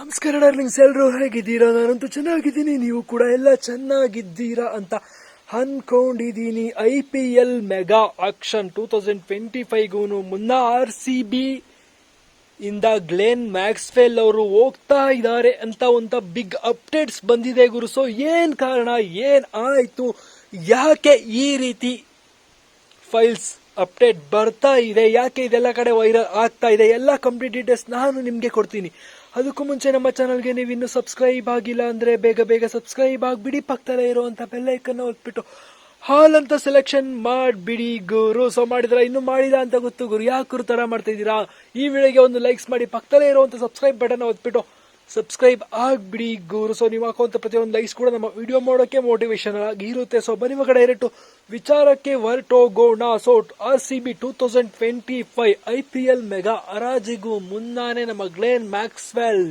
ನಮಸ್ಕಾರ ಡಾರ್ಲಿಂಗ್ಸ್ ಎಲ್ಲರೂ ಹೇಗಿದ್ದೀರಾ? ನಾನಂತೂ ಚೆನ್ನಾಗಿದ್ದೀನಿ. ನೀವು ಕೂಡ ಎಲ್ಲ ಚೆನ್ನಾಗಿದ್ದೀರಾ ಅಂತ ಅನ್ಕೊಂಡಿದ್ದೀನಿ. I P L mega auction two thousand twenty ಫೈವ್ಗೂ ಮುನ್ನ ಆರ್ ಸಿ ಬಿ ಇಂದ ಗ್ಲೇನ್ ಮ್ಯಾಕ್ಸ್ವೆಲ್ ಅವರು ಹೋಗ್ತಾ ಇದ್ದಾರೆ ಅಂತ ಒಂದು ಬಿಗ್ ಅಪ್ಡೇಟ್ಸ್ ಬಂದಿದೆ ಗುರು. ಸೊ ಏನು ಕಾರಣ? ಏನು ಆಯಿತು? ಯಾಕೆ ಈ ರೀತಿ ಫೈಲ್ಸ್ ಅಪ್ಡೇಟ್ ಬರ್ತಾ ಇದೆ? ಯಾಕೆ ಇದೆಲ್ಲ ಕಡೆ ವೈರಲ್ ಆಗ್ತಾ ಇದೆ? ಎಲ್ಲ ಕಂಪ್ಲೀಟ್ ಡೀಟೇಲ್ಸ್ ನಾನು ನಿಮಗೆ ಕೊಡ್ತೀನಿ. ಅದಕ್ಕೂ ಮುಂಚೆ ನಮ್ಮ ಚಾನಲ್ಗೆ ನೀವು ಇನ್ನೂ ಸಬ್ಸ್ಕ್ರೈಬ್ ಆಗಿಲ್ಲ ಅಂದರೆ ಬೇಗ ಬೇಗ ಸಬ್ಸ್ಕ್ರೈಬ್ ಆಗಿಬಿಡಿ, ಪಕ್ಕದಲ್ಲೇ ಇರುವಂಥ ಬೆಲ್ಲೈಕನ್ನು ಒತ್ಬಿಟ್ಟು. ಹಾಲ್ ಅಂತ ಸೆಲೆಕ್ಷನ್ ಮಾಡಿಬಿಡಿ ಗುರು. ಸೊ ಮಾಡಿದ್ರ, ಇನ್ನು ಮಾಡಿದ ಅಂತ ಗೊತ್ತು ಗುರು. ಯಾಕೆ ಥರ ಮಾಡ್ತಾ ಇದ್ದೀರಾ? ಈ ವಿಡಿಯೋಗೆ ಒಂದು ಲೈಕ್ಸ್ ಮಾಡಿ, ಪಕ್ಕದಲ್ಲೇ ಇರುವಂಥ ಸಬ್ಸ್ಕ್ರೈಬ್ ಬಟನ್ ಒತ್ಬಿಟ್ಟು. ಸಬ್ಸ್ಕ್ರೈಬ್ ಆಗ್ಬಿಡಿ ಗುರು ಸೊ ನೀವು ಹಾಕುವಂತ ಪ್ರತಿಯೊಂದು ಲೈಕ್ಸ್ ಕೂಡ ನಮ್ಮ ವಿಡಿಯೋ ಮಾಡೋಕೆ ಮೋಟಿವೇಶನ್ ಆಗಿ ಇರುತ್ತೆ. ಸೊ ಬನ್ನಿ ಮಗ ಡೈರೆಕ್ಟ್ ವಿಚಾರಕ್ಕೆ ಹೊರಟೋಗೋಣ so R C B two thousand twenty five I P L mega ಹರಾಜಿಗೂ ಮುನ್ನಾನೆ ನಮ್ಮ ಗ್ಲೇನ್ ಮ್ಯಾಕ್ಸ್ವೆಲ್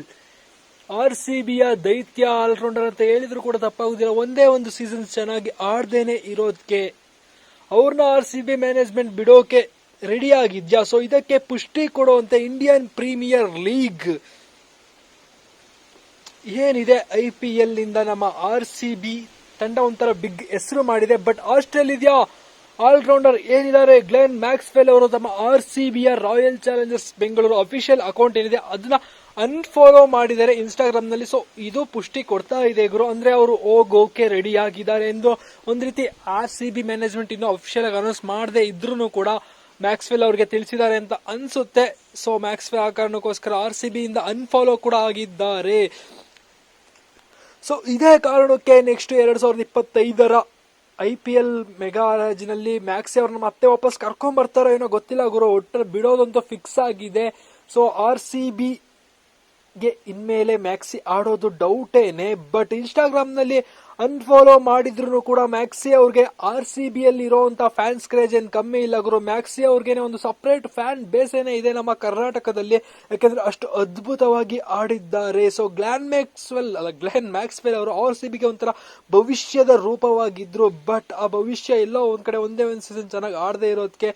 ಆರ್ ಸಿ ಬಿಯ ದೈತ್ಯ ಆಲ್ರೌಂಡರ್ ಅಂತ ಹೇಳಿದ್ರು ಕೂಡ ತಪ್ಪಾಗುದಿಲ್ಲ. ಒಂದೇ ಒಂದು ಸೀಸನ್ ಚೆನ್ನಾಗಿ ಆಡ್ದೇನೆ ಇರೋದಕ್ಕೆ ಅವ್ರನ್ನ ಆರ್ ಸಿ ಬಿ ಮ್ಯಾನೇಜ್ಮೆಂಟ್ ಬಿಡೋಕೆ ರೆಡಿ ಆಗಿದ್ಯಾ? ಸೊ ಇದಕ್ಕೆ ಪುಷ್ಟಿ ಕೊಡುವಂತೆ ಇಂಡಿಯನ್ ಪ್ರೀಮಿಯರ್ ಲೀಗ್ ಏನಿದೆ ಐ ಪಿ ಎಲ್ ಇಂದ ನಮ್ಮ ಆರ್ ಸಿ ಬಿ ತಂಡ ಒಂಥರ ಬಿಗ್ ಹೆಸರು ಮಾಡಿದೆ ಬಟ್ ಆಸ್ಟ್ರೇಲಿಯಾ ಆಲ್ರೌಂಡರ್ ಏನಿದ್ದಾರೆ? ಗ್ಲೆನ್ ಮ್ಯಾಕ್ಸ್ವೆಲ್ ಅವರು ತಮ್ಮ R C ಬಿಯ Royal Challengers Bengaluru official account ಏನಿದೆ, ಅದನ್ನ ಅನ್ಫಾಲೋ ಮಾಡಿದ್ದಾರೆ ಇನ್ಸ್ಟಾಗ್ರಾಮ್ನಲ್ಲಿ. ಸೊ ಇದು ಪುಷ್ಟಿ ಕೊಡ್ತಾ ಇದೆ ಗುರು. ಅಂದ್ರೆ ಅವರು ಹೋಗೋಕೆ ರೆಡಿ ಆಗಿದ್ದಾರೆ ಎಂದು ಒಂದ್ ರೀತಿ ಆರ್ ಸಿ ಬಿ ಮ್ಯಾನೇಜ್ಮೆಂಟ್ ಇನ್ನು ಅಫಿಷಿಯಲ್ ಆಗಿ ಅನೌನ್ಸ್ ಮಾಡದೆ ಇದ್ರೂ ಕೂಡ ಮ್ಯಾಕ್ಸ್ವೆಲ್ ಅವರಿಗೆ ತಿಳಿಸಿದ್ದಾರೆ ಅಂತ ಅನ್ಸುತ್ತೆ. ಸೊ ಮ್ಯಾಕ್ಸ್ವೆಲ್ ಆ ಕಾರಣಕ್ಕೋಸ್ಕರ ಆರ್ ಸಿ ಬಿ ಇಂದ ಅನ್ಫಾಲೋ ಕೂಡ ಆಗಿದ್ದಾರೆ. ಸೊ ಇದೇ ಕಾರಣಕ್ಕೆ ನೆಕ್ಸ್ಟ್ ಎರಡು ಸಾವಿರದ ಇಪ್ಪತ್ತೈದರ ಐ ಪಿ ಎಲ್ ಮೆಗಾ ಹರಾಜಿನಲ್ಲಿ ಮ್ಯಾಕ್ಸಿ ಅವ್ರನ್ನ ಮತ್ತೆ ವಾಪಸ್ ಕರ್ಕೊಂಡ್ ಬರ್ತಾರೋ ಏನೋ ಗೊತ್ತಿಲ್ಲ ಗುರು. ಒಟ್ಟಲ್ಲಿ ಬಿಡೋದಂತೂ ಫಿಕ್ಸ್ ಆಗಿದೆ. ಸೊ ಆರ್ ಸಿ ಬಿ ಗೆ ಇನ್ಮೇಲೆ ಮ್ಯಾಕ್ಸಿ ಆಡೋದು ಡೌಟೇನೆ ಬಟ್ ಇನ್ಸ್ಟಾಗ್ರಾಮ್ನಲ್ಲಿ ಅನ್ಫಾಲೋ ಮಾಡಿದ್ರು ಕೂಡ ಮ್ಯಾಕ್ಸಿ ಅವ್ರಿಗೆ ಆರ್ ಸಿ ಬಿ ಅಲ್ಲಿ ಇರೋಂತ ಫ್ಯಾನ್ಸ್ ಕ್ರೇಜ್ ಏನ್ ಕಮ್ಮಿ ಇಲ್ಲ ಗುರು. ಮ್ಯಾಕ್ಸಿ ಅವ್ರಿಗೇನೆ ಒಂದು ಸಪರೇಟ್ ಫ್ಯಾನ್ ಬೇಸ್ ಏನೇ ಇದೆ ನಮ್ಮ ಕರ್ನಾಟಕದಲ್ಲಿ. ಯಾಕಂದ್ರೆ ಅಷ್ಟು ಅದ್ಭುತವಾಗಿ ಆಡಿದ್ದಾರೆ. ಸೊ ಗ್ಲಾನ್ ಮ್ಯಾಕ್ಸ್ವೆಲ್ ಅಲ್ಲ ಗ್ಲಾನ್ ಮ್ಯಾಕ್ಸ್ವೆಲ್ ಅವರು ಆರ್ ಸಿ ಬಿಗೆ ಒಂಥರ ಭವಿಷ್ಯದ ರೂಪವಾಗಿದ್ರು. ಬಟ್ ಆ ಭವಿಷ್ಯ ಎಲ್ಲೋ ಒಂದ್ ಕಡೆ ಒಂದೇ ಒಂದು ಸೀಸನ್ ಚೆನ್ನಾಗಿ ಆಡದೆ ಇರೋದಕ್ಕೆ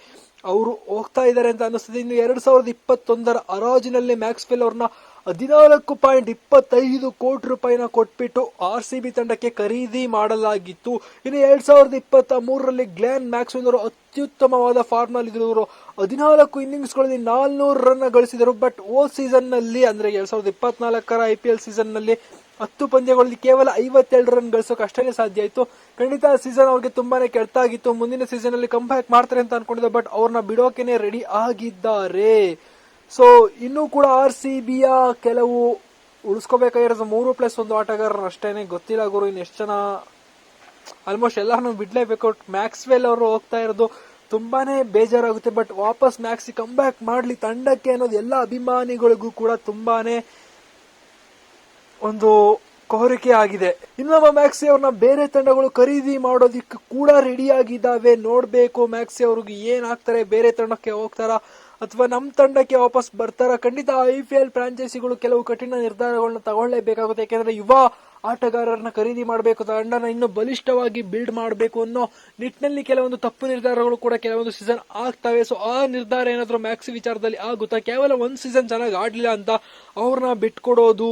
ಅವರು ಹೋಗ್ತಾ ಇದ್ದಾರೆ ಅಂತ ಅನಿಸ್ತದೆ. ಇನ್ನು ಎರಡ್ ಸಾವಿರದ ಇಪ್ಪತ್ತೊಂದರ ಅರಾಜಿನಲ್ಲಿ ಮ್ಯಾಕ್ಸ್ವೆಲ್ ಅವ್ರನ್ನ ಹದಿನಾಲ್ಕು ಪಾಯಿಂಟ್ ಇಪ್ಪತ್ತೈದು ಕೋಟಿ ರೂಪಾಯಿನ ಕೊಟ್ಬಿಟ್ಟು ಆರ್ ಸಿ ಬಿ ತಂಡಕ್ಕೆ ಖರೀದಿ ಮಾಡಲಾಗಿತ್ತು. ಇನ್ನು ಎರಡ್ ಸಾವಿರದ ಇಪ್ಪತ್ತ ಮೂರರಲ್ಲಿ ಗ್ಲಾನ್ ಮ್ಯಾಕ್ಸ್ ಅವರು ಅತ್ಯುತ್ತಮವಾದ ಫಾರ್ಮ್ನಲ್ಲಿ ಇದ್ರು ಹದಿನಾಲ್ಕು ಇನ್ನಿಂಗ್ಸ್ಗಳಲ್ಲಿ ನಾಲ್ನೂರು ರನ್ ಗಳಿಸಿದರು. ಬಟ್ ಓ ಸೀಸನ್ನಲ್ಲಿ ಅಂದ್ರೆ ಎರಡ್ ಸಾವಿರದ ಇಪ್ಪತ್ನಾಲ್ಕರ ಐ ಪಿ ಎಲ್ ಸೀಸನ್ನಲ್ಲಿ ಹತ್ತು ಪಂದ್ಯಗಳಲ್ಲಿ ಕೇವಲ ಐವತ್ತೆರಡು ರನ್ ಗಳಿಸೋಕೆ ಅಷ್ಟೇ ಸಾಧ್ಯ ಆಯ್ತು. ಖಂಡಿತ ಸೀಸನ್ ಅವ್ರಿಗೆ ತುಂಬಾನೇ ಕೆಟ್ಟಾಗಿತ್ತು ಮುಂದಿನ ಸೀಸನ್ ಅಲ್ಲಿ ಕಂಬ್ಯಾಕ್ ಮಾಡ್ತಾರೆ ಅಂತ ಅನ್ಕೊಂಡಿದ್ದೆ, ಬಟ್ ಅವ್ರನ್ನ ಬಿಡೋಕೆನೆ ರೆಡಿ ಆಗಿದ್ದಾರೆ. ಸೊ ಇನ್ನೂ ಕೂಡ ಆರ್ ಸಿ ಬಿಯ ಕೆಲವು ಉಳಿಸ್ಕೋಬೇಕಾಗಿರೋದು ಮೂರು ಪ್ಲಸ್ ಒಂದು ಆಟಗಾರರು ಅಷ್ಟೇನೆ. ಗೊತ್ತಿಲ್ಲ ಗುರು, ಇನ್ನು ಎಷ್ಟು ಜನ ಆಲ್ಮೋಸ್ಟ್ ಎಲ್ಲಾರನ್ನು ಬಿಡ್ಲೇಬೇಕು. ಮ್ಯಾಕ್ಸ್ವೆಲ್ ಅವರು ಹೋಗ್ತಾ ಇರೋದು ತುಂಬಾನೇ ಬೇಜಾರಾಗುತ್ತೆ. ಬಟ್ ವಾಪಸ್ ಮ್ಯಾಕ್ಸಿ ಬ್ಯಾಕ್ ಮಾಡ್ಲಿ ತಂಡಕ್ಕೆ ಅನ್ನೋದು ಎಲ್ಲ ಅಭಿಮಾನಿಗಳಿಗೂ ಕೂಡ ತುಂಬಾನೇ ಒಂದು ಕೋರಿಕೆ ಆಗಿದೆ ಇನ್ನೊಬ್ಬ ಮ್ಯಾಕ್ಸಿ ಅವ್ರನ್ನ ಬೇರೆ ತಂಡಗಳು ಖರೀದಿ ಮಾಡೋದಿಕ್ಕೆ ಕೂಡ ರೆಡಿ ಆಗಿದ್ದಾವೆ ನೋಡ್ಬೇಕು ಮ್ಯಾಕ್ಸಿ ಅವ್ರಿಗೆ ಏನ್ ಆಗ್ತಾರೆ ಬೇರೆ ತಂಡಕ್ಕೆ ಹೋಗ್ತಾರಾ ಅಥವಾ ನಮ್ಮ ತಂಡಕ್ಕೆ ವಾಪಸ್ ಬರ್ತಾರಾ? ಖಂಡಿತ ಐ ಪಿ ಎಲ್ ಫ್ರಾಂಚೈಸಿಗಳು ಕೆಲವು ಕಠಿಣ ನಿರ್ಧಾರಗಳನ್ನ ತಗೊಳ್ಳೇಬೇಕಾಗುತ್ತೆ. ಯಾಕೆಂದ್ರೆ ಯುವ ಆಟಗಾರರನ್ನ ಖರೀದಿ ಮಾಡಬೇಕು, ತಂಡನ ಇನ್ನು ಬಲಿಷ್ಠವಾಗಿ ಬಿಲ್ಡ್ ಮಾಡಬೇಕು ಅನ್ನೋ ನಿಟ್ಟಿನಲ್ಲಿ ಕೆಲವೊಂದು ತಪ್ಪು ನಿರ್ಧಾರಗಳು ಕೂಡ ಕೆಲವೊಂದು ಸೀಸನ್ ಆಗ್ತವೆ. ಸೊ ಆ ನಿರ್ಧಾರ ಏನಾದರೂ ಮ್ಯಾಕ್ಸಿ ವಿಚಾರದಲ್ಲಿ ಆಗುತ್ತಾ? ಕೇವಲ ಒಂದು ಸೀಸನ್ ಚೆನ್ನಾಗಿ ಆಡಲಿಲ್ಲ ಅಂತ ಅವ್ರನ್ನ ಬಿಟ್ಕೊಡೋದು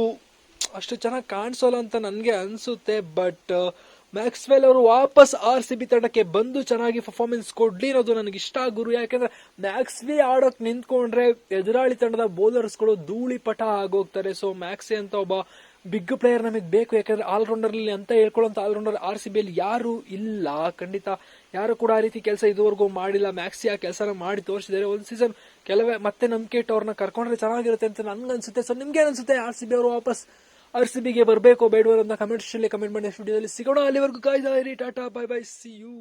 ಅಷ್ಟು ಚೆನ್ನಾಗಿ ಕಾಣಿಸೋಲ್ಲ ಅಂತ ನನಗೆ ಅನಿಸುತ್ತೆ ಬಟ್ ಮ್ಯಾಕ್ಸ್ವೆಲ್ ಅವರು ವಾಪಸ್ ಆರ್ ಸಿ ಬಿ ತಂಡಕ್ಕೆ ಬಂದು ಚೆನ್ನಾಗಿ ಪರ್ಫಾರ್ಮೆನ್ಸ್ ಕೊಡ್ಲಿ ಅನ್ನೋದು ನನಗೆ ಇಷ್ಟ ಗುರು. ಯಾಕಂದ್ರೆ ಮ್ಯಾಕ್ಸ್ವಿ ಆಡೋಕ್ ನಿಂತ್ಕೊಂಡ್ರೆ ಎದುರಾಳಿ ತಂಡದ ಬೌಲರ್ಸ್ಗಳು ಧೂಳಿ ಪಟ ಆಗೋಗ್ತಾರೆ. ಸೊ ಮ್ಯಾಕ್ಸಿ ಅಂತ ಒಬ್ಬ ಬಿಗ್ ಪ್ಲೇಯರ್ ನಮಗೆ ಬೇಕು. ಯಾಕಂದ್ರೆ ಆಲ್ರೌಂಡರ್ ಅಲ್ಲಿ ಅಂತ ಹೇಳ್ಕೊಳ್ಳೋಂಥ ಆಲ್ರೌಂಡರ್ ಆರ್ ಸಿ ಬಿಯಲ್ಲಿ ಯಾರು ಇಲ್ಲ. ಖಂಡಿತ ಯಾರು ಕೂಡ ಆ ರೀತಿ ಕೆಲಸ ಇದುವರೆಗೂ ಮಾಡಿಲ್ಲ. ಮ್ಯಾಕ್ಸಿ ಆ ಕೆಲಸನ ಮಾಡಿ ತೋರಿಸಿದ್ದಾರೆ. ಒಂದು ಸೀಸನ್ ಕೆಲವೇ ಮತ್ತೆ ನಂಬಿಕೆ ಅವ್ರನ್ನ ಕರ್ಕೊಂಡ್ರೆ ಚೆನ್ನಾಗಿರುತ್ತೆ ಅಂತ ನನ್ಗೆ ಅನ್ಸುತ್ತೆ ಸೊ ನಿಮ್ಗೆ ಅನ್ಸುತ್ತೆ? ಆರ್ ಸಿ ಬಿ ಅವರು ವಾಪಸ್ ಆರ್ ಸಿ ಬಿಗೆ ಬರಬೇಕು ಬೇಡವರು ಅಂತ ಕಮೆಂಟ್ ಕಮೆಂಟ್ ಮಾಡಿ ವಿಡಿಯೋದಲ್ಲಿ ಸಿಗೋಣ. ಅಲ್ಲಿವರೆಗೂ ಕಾಯ್ದಾ tata bye bye see you